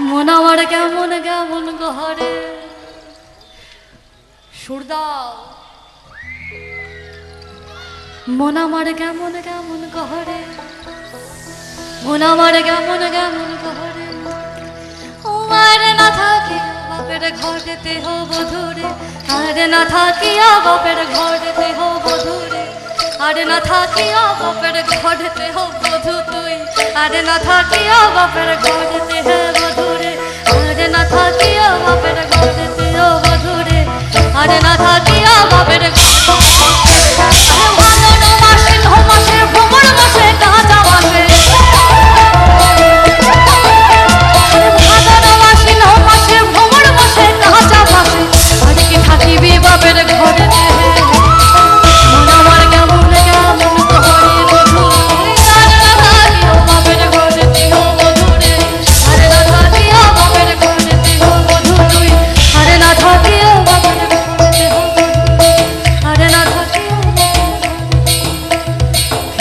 মন আমার কেমন কেমন ঘরে সুরদাও মন আমার কেমন কেমন ঘরে মন আমার কেমন কেমন ঘরে তোমার না থাকি বাপের ঘরেতে হব ধরে আর না থাকিয়া বাপের ঘরেতে হব ধরে আর না থাকি বাপের ঘরেতে হো বধু তুই। আর না থাকি বাপের ঘরেতে হব ধরে আর না থাকিয়া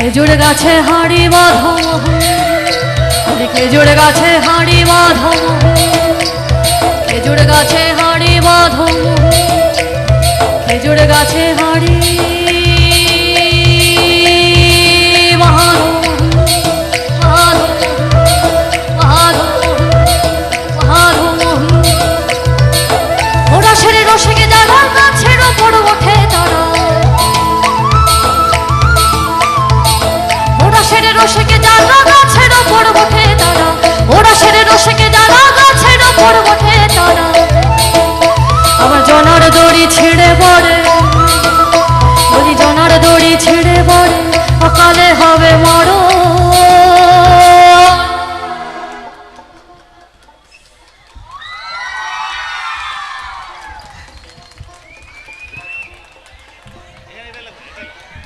খেজুর গাছে হাঁড়ি বাঁধো। আরে খেজুর গাছে হাঁড়ি বাঁধো। খেজুর গাছে হাঁড়ি বাঁধো। খেজুর গাছে হাঁড়ি রসিকে যারা ওরা সেরে